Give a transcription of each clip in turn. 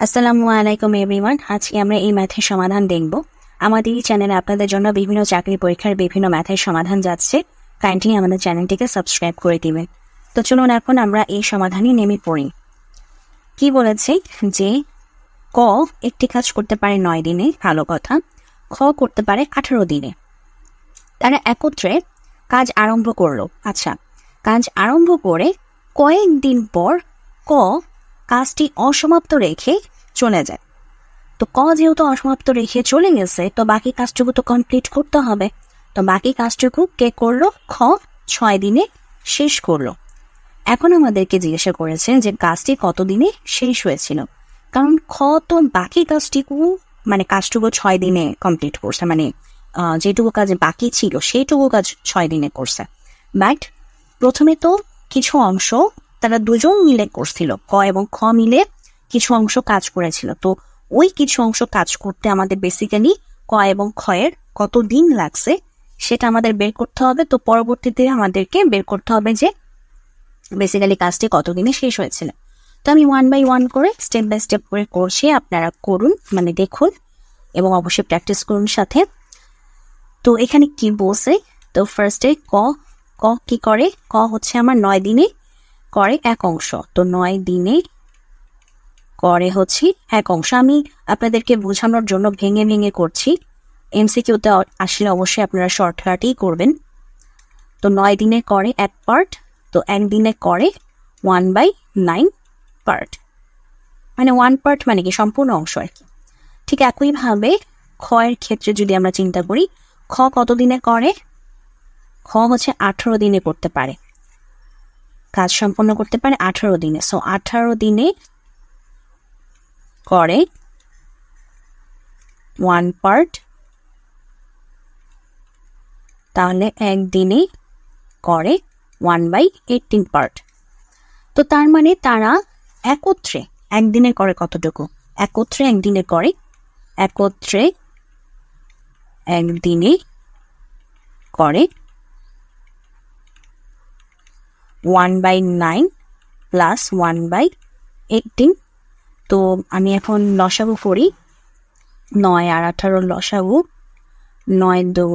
আসসালামু আলাইকুম এভরিওয়ান আজকে আমরা এই ম্যাথের সমাধান দেখব। আমাদের এই চ্যানেলে আপনাদের জন্য বিভিন্ন চাকরি পরীক্ষার বিভিন্ন ম্যাথের সমাধান যাচ্ছে। কাইন্ডলি আমাদের চ্যানেলটিকে সাবস্ক্রাইব করে দিবেন। তো চলুন এখন আমরা এই সমাধানই নেমে পড়ি। কি বলেছে যে, ক একটি কাজ করতে পারে নয় দিনে, ভালো কথা। খ করতে পারে আঠারো দিনে। তারা একত্রে কাজ আরম্ভ করল। আচ্ছা কাজ আরম্ভ করে কয়েকদিন পর ক কাজটি অসমাপ্ত রেখে চলে যায়। তো ক যেহেতু অসমাপ্ত রেখে চলে গেছে, তো বাকি কাজটুকু তো কমপ্লিট করতে হবে। তো বাকি কাজটুকু কে করল? খ ছয় দিনে শেষ করল। এখন আমাদেরকে জিজ্ঞাসা করেছেন যে কাজটি কতদিনে শেষ হয়েছিল? কারণ খ তো বাকি কাজটিকু মানে কাজটুকু ছয় দিনে কমপ্লিট করছে মানে যেটুকু কাজ বাকি ছিল, সেইটুকু কাজ ছয় দিনে করছে। বাট প্রথমে তো কিছু অংশ তারা দুজন মিলে করছিল। ক এবং খ মিলে কিছু অংশ কাজ করেছিল। তো ওই কিছু অংশ কাজ করতে আমাদের বেসিক্যালি ক এবং এর কত দিন লাগছে সেটা আমাদের বের করতে হবে। তো পরবর্তীতে আমাদেরকে বের করতে হবে যে বেসিক্যালি কাজটি কতদিনে শেষ হয়েছিল। তো আমি ওয়ান বাই ওয়ান করে স্টেপ বাই স্টেপ করে করছি আপনারা করুন মানে দেখুন এবং অবশ্যই প্র্যাকটিস করুন সাথে। তো এখানে কি বলছে? তো ফার্স্টে ক ক কি করে? ক হচ্ছে আমার নয় দিনে করে এক অংশ। তো নয় দিনে করে হচ্ছে এক অংশ। আমি আপনাদেরকে বোঝানোর জন্য ভেঙে ভেঙে করছি। এমসিকিউতে আসলে অবশ্যই আপনারা শর্টকাটই করবেন। তো নয় দিনে করে এক পার্ট তো এক দিনে করে ওয়ান বাই নাইন পার্ট মানে ওয়ান পার্ট মানে কি? সম্পূর্ণ অংশ আর কি। ঠিক একইভাবে ক্ষয়ের ক্ষেত্রে যদি আমরা চিন্তা করি, খ কত দিনে করে? খ হচ্ছে আঠারো দিনে করতে পারে। কাজ সম্পন্ন করতে পারে আঠারো দিনে। সো আঠারো দিনে করে ওয়ান পার্ট তাহলে একদিনে করে ওয়ান বাই এইটিন পার্ট তো তার মানে তারা একত্রে, একদিনে করে কতটুকু? একত্রে একদিনে করে, একত্রে একদিনে করে one by nine plus one by eighteen তো আমি এখন লসাগু করি। নয় আর আঠারো লসাগু। নয় দু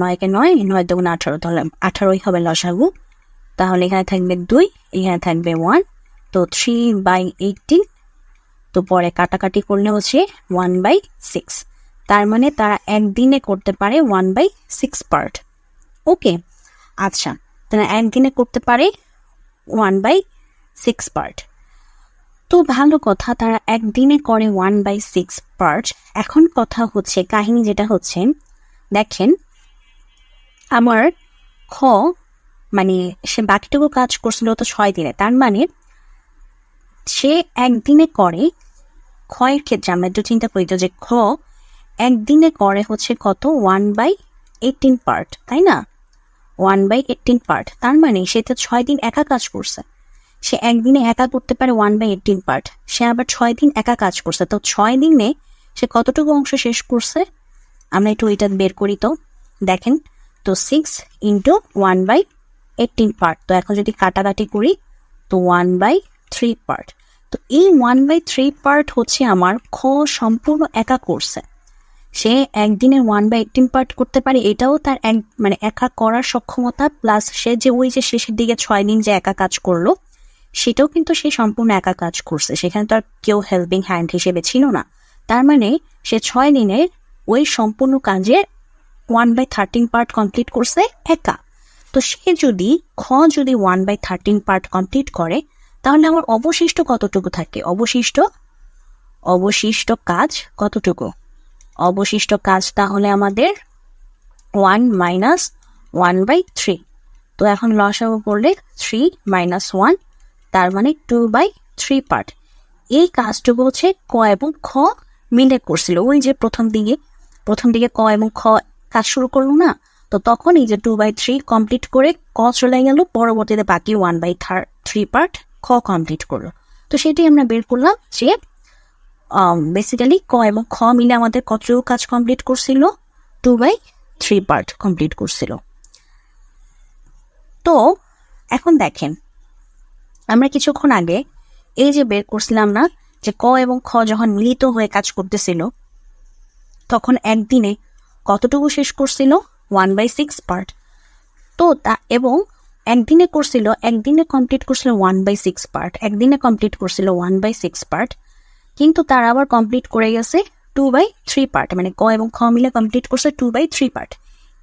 নয়কে নয় নয় দুগুণ আঠারো। তাহলে আঠারোই হবে লসাগু। তাহলে এখানে থাকবে দুই, এখানে থাকবে ওয়ান তো থ্রি বাই এইটিন তো পরে কাটাকাটি করলে হচ্ছে ওয়ান বাই সিক্স তার মানে তারা একদিনে করতে পারে one by six part okay আচ্ছা। তারা একদিনে করতে পারে ওয়ান বাই সিক্স পার্ট তো ভালো কথা, তারা একদিনে করে ওয়ান বাই সিক্স পার্ট এখন কথা হচ্ছে, কাহিনী যেটা হচ্ছে, দেখেন, আমার খ মানে সে বাকিটুকু কাজ করছিল তো ছয় দিনে, তার মানে সে একদিনে করে, ক্ষয়ের ক্ষেত্রে আমরা একটু চিন্তা করি যে খ একদিনে করে হচ্ছে কত? ওয়ান বাই এইটিন পার্ট তাই না? One by eighteen part. তার মানে সে তো ছয় দিন একা কাজ করছে। সে একদিনে একা করতে পারে ওয়ান বাই এইটিন পার্ট। সে আবার ছয় দিন একা কাজ করছে। তো ছয় দিনে সে কতটুকু অংশ শেষ করছে? আমরা একটু এটা বের করি তো। দেখেন, তো six into one by eighteen part তো এখন যদি কাটাকাটি করি, তো ওয়ান বাই থ্রি পার্ট তো এই ওয়ান বাই থ্রি পার্ট হচ্ছে আমার খ সম্পূর্ণ একা করছে। সে একদিনে ওয়ান বাই এইটিন পার্ট করতে পারে, এটাও তার এক মানে একা করার সক্ষমতা প্লাস সে যে ওই যে শেষের দিকে ছয় দিন যে একা কাজ করল, সেটাও কিন্তু সে সম্পূর্ণ একা কাজ করছে। সেখানে তো আর কেউ হেল্পিং হ্যান্ড হিসেবে ছিল না। তার মানে সে ছয় দিনে ওই সম্পূর্ণ কাজের one by thirteen part complete করছে একা। তো সে যদি, খ যদি one by thirteen part complete করে, তাহলে আমার অবশিষ্ট কতটুকু থাকে? অবশিষ্ট অবশিষ্ট কাজ কতটুকু? অবশিষ্ট কাজ তাহলে আমাদের one minus one by three তো এখন লসাগু করলে থ্রি মাইনাস ওয়ান তার মানে টু বাই থ্রি পার্ট এই কাজটুকু হচ্ছে ক এবং খ মিলে করছিল। ওই যে প্রথম দিকে প্রথম দিকে ক এবং খ কাজ শুরু করল না, তো তখন এই যে টু বাই থ্রি কমপ্লিট করে ক চলে গেল, পরবর্তীতে বাকি one by thir three part খ কমপ্লিট করল। তো সেটাই আমরা বের করলাম যে বেসিক্যালি ক এবং খ মিলে আমাদের কতটুকু কাজ কমপ্লিট করছিল? Two by three part complete করছিল। তো, এখন দেখেন, আমরা কিছুক্ষণ আগে এই যে বের করছিলাম না, যে ক এবং খ যখন মিলিত হয়ে কাজ করতেছিল, তখন একদিনে কতটুকু শেষ করছিল? ওয়ান বাই সিক্স পার্ট তো তা, এবং একদিনে করছিল, একদিনে কমপ্লিট করছিল ওয়ান বাই সিক্স পার্ট একদিনে কমপ্লিট করছিল ওয়ান বাই সিক্স পার্ট কিন্তু তার আবার কমপ্লিট করে গেছে টু বাই থ্রি পার্ট মানে ক এবং খ মিলে কমপ্লিট করছে টু বাই থ্রি পার্ট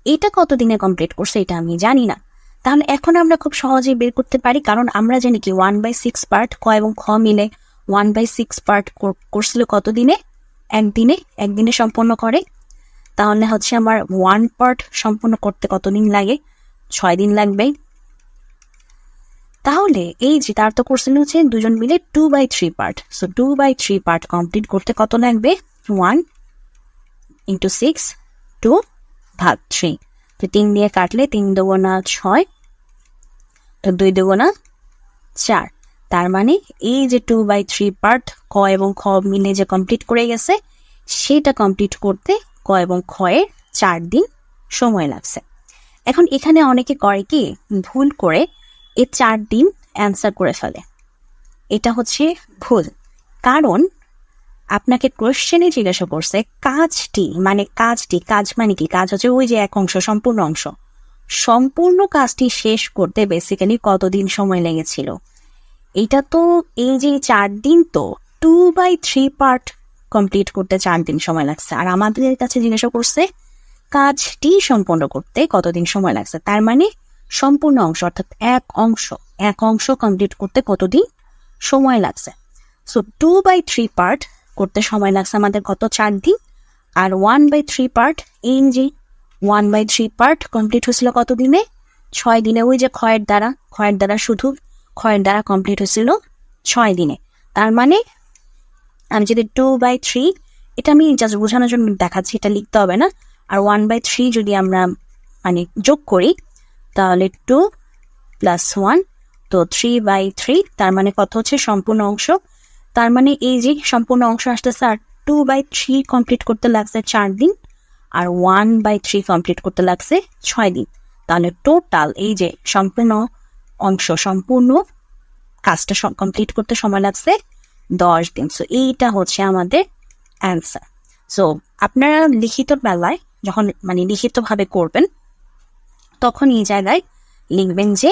এটা কত দিনে কমপ্লিট করছে এটা আমি জানি না। তাহলে এখন আমরা খুব সহজেই বের করতে পারি, কারণ আমরা জানি কি ওয়ান বাই সিক্স পার্ট ক এবং খ মিলে ওয়ান বাই সিক্স পার্ট করছিল কতদিনে? একদিনে একদিনে সম্পন্ন করে। তাহলে হচ্ছে আমার ওয়ান পার্ট সম্পূর্ণ করতে কতদিন লাগে? ছয় দিন লাগবে। তাহলে এই যে তার তো কোর্সিন হচ্ছে দুজন মিলে two by three part so two by three part complete করতে কত লাগবে? ওয়ান ইন্টু সিক্স টু ভাগ থ্রি তো তিন দিয়ে কাটলে তিন দেবো না ছয়, তো দুই দেবো না চার। তার মানে এই যে টু বাই থ্রি পার্ট ক এবং খ মিলে যে কমপ্লিট করে গেছে, সেটা কমপ্লিট করতে ক এবং খ এর চার দিন সময় লাগছে। এখন এখানে অনেকে করে কি, ভুল করে এ চার দিন অ্যান্সার করে ফেলে। এটা হচ্ছে ভুল। কারণ আপনাকে কোয়েশ্চেনে জিজ্ঞাসা করছে, কাজটি মানে কাজটি, কাজ মানে কি? কাজ হচ্ছে ওই যে এক অংশ, সম্পূর্ণ অংশ। সম্পূর্ণ কাজটি শেষ করতে বেসিক্যালি কতদিন সময় লেগেছিল? এটা তো এই যে চার দিন তো two by three part complete করতে চার দিন সময় লাগছে। আর আমাদের কাছে জিজ্ঞাসা করছে, কাজটি সম্পন্ন করতে কতদিন সময় লাগছে? তার মানে সম্পূর্ণ অংশ, অর্থাৎ এক অংশ এক অংশ কমপ্লিট করতে কতদিন? সময় লাগছে। So two by three part করতে সময় লাগছে আমাদের কত? চার দিন। আর ওয়ান বাই থ্রি পার্ট যে one by three part complete হয়েছিল কত দিনে? ছয় দিনে। ওই যে ক্ষয়ের দ্বারা ক্ষয়ের দ্বারা শুধু ক্ষয়ের দ্বারা কমপ্লিট হয়েছিল ছয় দিনে। তার মানে আমি যদি টু বাই থ্রি এটা আমি জাস্ট বোঝানোর জন্য দেখাচ্ছি, এটা লিখতে হবে না। আর ওয়ান বাই থ্রি যদি আমরা মানে যোগ করি তাহলে টু প্লাস ওয়ান তো থ্রি বাই থ্রি তার মানে কত হচ্ছে সম্পূর্ণ অংশ? তার মানে এই যে সম্পূর্ণ অংশ আসতেছে, আর টু বাই থ্রি কমপ্লিট করতে লাগছে চার দিন, আর ওয়ান বাই থ্রি কমপ্লিট করতে লাগছে ছয় দিন। তাহলে টোটাল এই যে সম্পূর্ণ অংশ, সম্পূর্ণ কাজটা কমপ্লিট করতে সময় লাগছে দশ দিন। সো এইটা হচ্ছে আমাদের অ্যান্সার সো আপনারা লিখিত বেলায় যখন মানে লিখিতভাবে করবেন তখন এই জায়গায় লিখবেন যে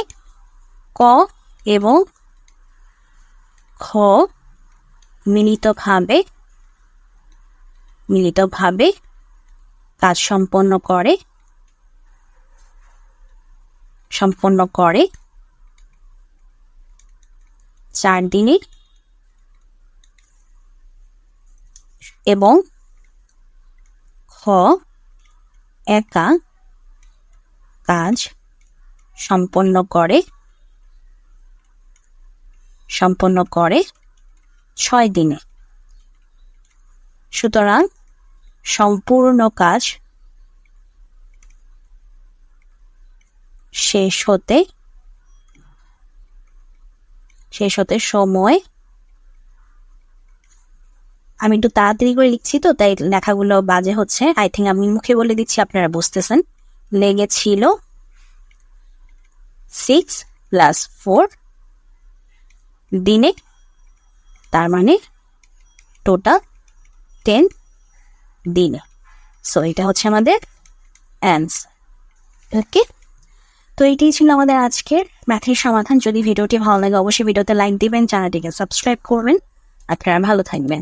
ক এবং খ মিলিতভাবে মিলিতভাবে কাজ সম্পন্ন করে সম্পন্ন করে চার দিনে এবং খ একা কাজ সম্পন্ন করে সম্পন্ন করে ছয় দিনে। সুতরাং সম্পূর্ণ কাজ শেষ হতে শেষ হতে সময়। আমি একটু তাড়াতাড়ি করে লিখছি তো, তাই লেখাগুলো বাজে হচ্ছে। আই থিঙ্ক আমি মুখে বলে দিচ্ছি, আপনারা বুঝতেছেন। লেগেছিল সিক্স প্লাস ফোর দিনে, তার মানে টোটাল টেন দিনে। সো এটা হচ্ছে আমাদের অ্যান্সার ওকে তো এটাই ছিল আমাদের আজকের ম্যাথের সমাধান। যদি ভিডিওটি ভালো লাগে, অবশ্যই ভিডিওতে লাইক দিবেন চ্যানেলটিকে সাবস্ক্রাইব করবেন। আপনারা ভালো থাকবেন।